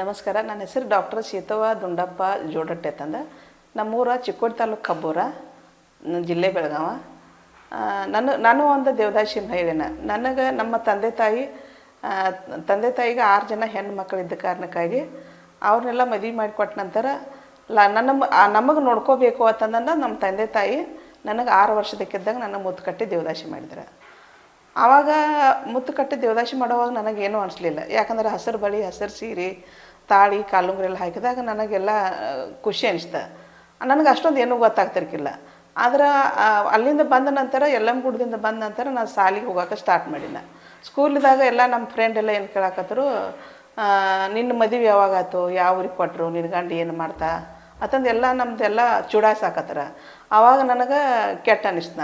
ನಮಸ್ಕಾರ, ನನ್ನ ಹೆಸರು ಡಾಕ್ಟರ್ ಶೀತವ ದುಂಡಪ್ಪ ಜೋಡಟ್ಟೆ ತಂದ. ನಮ್ಮೂರ ಚಿಕ್ಕೋಡಿ ತಾಲೂಕು ಕಬ್ಬೂರ ಜಿಲ್ಲೆ ಬೆಳಗಾವ. ನಾನು ನಾನು ಒಂದು ದೇವದಾಸಿ ಮಹಿಳೆನ. ನನಗೆ ನಮ್ಮ ತಂದೆ ತಾಯಿ ತಂದೆ ತಾಯಿಗೆ ಆರು ಜನ ಹೆಣ್ಣು ಮಕ್ಕಳಿದ್ದ ಕಾರಣಕ್ಕಾಗಿ ಅವ್ರನ್ನೆಲ್ಲ ಮದುವೆ ಮಾಡಿಕೊಟ್ಟ ನಂತರ ಲ ನನ್ನ ನಮಗೆ ನೋಡ್ಕೋಬೇಕು ಅಂತಂದ್ರೆ ನಮ್ಮ ತಂದೆ ತಾಯಿ ನನಗೆ ಆರು ವರ್ಷದಕ್ಕಿದ್ದಾಗ ನನ್ನ ಮುತ್ತು ಕಟ್ಟಿ ದೇವದಾಸಿ ಮಾಡಿದ್ರು. ಆವಾಗ ಮುತ್ತು ಕಟ್ಟಿ ದೇವದಾಸಿ ಮಾಡೋವಾಗ ನನಗೇನು ಅನಿಸ್ಲಿಲ್ಲ. ಯಾಕಂದ್ರೆ ಹಸಿರು ಬಳಿ, ಹಸಿರು ಸೀರೆ, ತಾಳಿ ಕಾಲುಂಗ್ರ ಎಲ್ಲ ಹಾಕಿದಾಗ ನನಗೆಲ್ಲ ಖುಷಿ ಅನಿಸ್ತ. ನನಗೆ ಅಷ್ಟೊಂದು ಏನೂ ಗೊತ್ತಾಗ್ತಿರ್ಕಿಲ್ಲ. ಆದ್ರೆ ಅಲ್ಲಿಂದ ಬಂದ ನಂತರ ಎಲ್ಲಮ್ ಗುಡ್ದಿಂದ ಬಂದ ನಂತರ ನಾನು ಸಾಲಿಗೆ ಹೋಗೋಕೆ ಸ್ಟಾರ್ಟ್ ಮಾಡಿನ ಸ್ಕೂಲ್ದಾಗ ಎಲ್ಲ ನಮ್ಮ ಫ್ರೆಂಡ್ ಎಲ್ಲ ಏನು ಕೇಳಾಕತ್ತರು ನಿನ್ನ ಮದುವೆ ಯಾವಾಗ ಆಯ್ತು ಯಾವ ಊರಿಗೆ ಕೊಟ್ಟರು ನಿನ್ನ ಗಂಡ ಏನು ಮಾಡ್ತಾ? ಅಂತಂದು ಎಲ್ಲ ನಮ್ದೆಲ್ಲ ಚುಡಾಯಿಸಾಕತ್ತಾರ ಆವಾಗ ನನಗೆ ಕೆಟ್ಟ ಅನಿಸ್ತ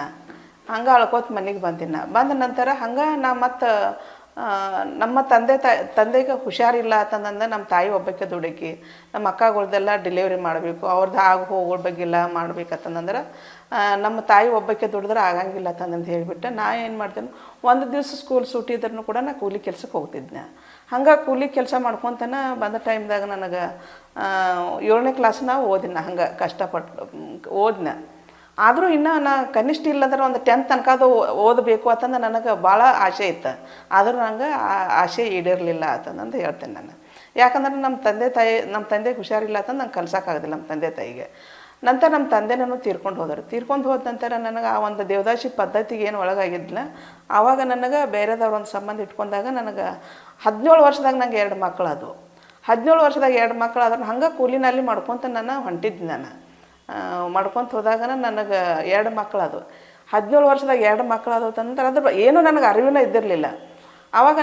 ಹಂಗೆ ಅಳ್ಕೋತ ಮನೆಗೆ ಬಂದಿನ ಬಂದ ನಂತರ ಹಂಗೆ ನಾ ಮತ್ತು ನಮ್ಮ ತಂದೆ ತಾಯಿ ತಂದೆಗೆ ಹುಷಾರಿಲ್ಲ ಅಂತಂದಂದು ನಮ್ಮ ತಾಯಿ ಒಬ್ಬಕ್ಕೆ ದುಡುಕಿ ನಮ್ಮ ಅಕ್ಕಗಳ್ದೆಲ್ಲ ಡೆಲಿವರಿ ಮಾಡಬೇಕು ಅವ್ರದ್ದು ಆಗ ಹೋಗೋಳ ಬಗ್ಗೆಲ್ಲ ಮಾಡ್ಬೇಕಂತಂದ್ರೆ ನಮ್ಮ ತಾಯಿ ಒಬ್ಬಕ್ಕೆ ದುಡಿದ್ರೆ ಆಗಂಗಿಲ್ಲ ಅಂತಂದು ಹೇಳಿಬಿಟ್ಟು ನಾ ಏನು ಮಾಡ್ತೇನೆ, ಒಂದು ದಿವಸ ಸ್ಕೂಲ್ ಸೂಟಿ ಇದ್ರೂ ಕೂಡ ನಾ ಕೂಲಿ ಕೆಲ್ಸಕ್ಕೆ ಹೋಗ್ತಿದ್ದೆ ಹಂಗೆ ಕೂಲಿ ಕೆಲಸ ಮಾಡ್ಕೊತನ ಬಂದ ಟೈಮ್ದಾಗ ನನಗೆ ಏಳನೇ ಕ್ಲಾಸ್ನ ಓದಿನ ಹಂಗೆ ಕಷ್ಟಪಟ್ಟು ಓದಿನ. ಆದರೂ ಇನ್ನೂ ನಾ ಕನಿಷ್ಠ ಇಲ್ಲಂದ್ರೆ ಒಂದು ಟೆಂತ್ ತನಕ ಅದು ಓದಬೇಕು ಅಂತಂದು ನನಗೆ ಭಾಳ ಆಸೆ ಇತ್ತು. ಆದರೂ ನಂಗೆ ಆ ಆಸೆ ಈಡೇರಲಿಲ್ಲ ಅಂತಂದು ಹೇಳ್ತೇನೆ ನಾನು. ಯಾಕಂದ್ರೆ ನಮ್ಮ ತಂದೆ ತಾಯಿ ನಮ್ಮ ತಂದೆಗೆ ಹುಷಾರಿಲ್ಲ ಅಂತಂದು ನಂಗೆ ಕಲ್ಸೋಕ್ಕಾಗೋದಿಲ್ಲ ನಮ್ಮ ತಂದೆ ತಾಯಿಗೆ. ನಂತರ ನಮ್ಮ ತಂದೆನೂ ತೀರ್ಕೊಂಡು ಹೋದರು. ತೀರ್ಕೊಂಡು ಹೋದ ನಂತರ ನನಗೆ ಆ ಒಂದು ದೇವದಾಸಿ ಪದ್ಧತಿಗೆ ಏನು ಒಳಗಾಗಿದ್ದಿಲ್ಲ. ಆವಾಗ ನನಗೆ ಬೇರೆದವ್ರ ಒಂದು ಸಂಬಂಧ ಇಟ್ಕೊಂಡಾಗ ನನಗೆ ಹದಿನೇಳು ವರ್ಷದಾಗ ನಂಗೆ ಎರಡು ಮಕ್ಕಳು ಅದು ಹದಿನೇಳು ವರ್ಷದಾಗ ಎರಡು ಮಕ್ಕಳು ಆದ್ರೆ ಹಂಗೆ ಕೂಲಿನಲ್ಲಿ ಮಾಡ್ಕೊತ ನಾನು ಹೊಂಟಿದ್ದೆ ನಾನು. ಮಾಡ್ಕೊತ ಹೋದಾಗ ನನಗೆ ಎರಡು ಮಕ್ಕಳದು ಹದಿನೇಳು ವರ್ಷದಾಗ ಎರಡು ಮಕ್ಕಳು ತಂದ್ರೆ ಅದ್ರ ಏನೂ ನನಗೆ ಅರಿವಿನ ಇದ್ದಿರಲಿಲ್ಲ. ಆವಾಗ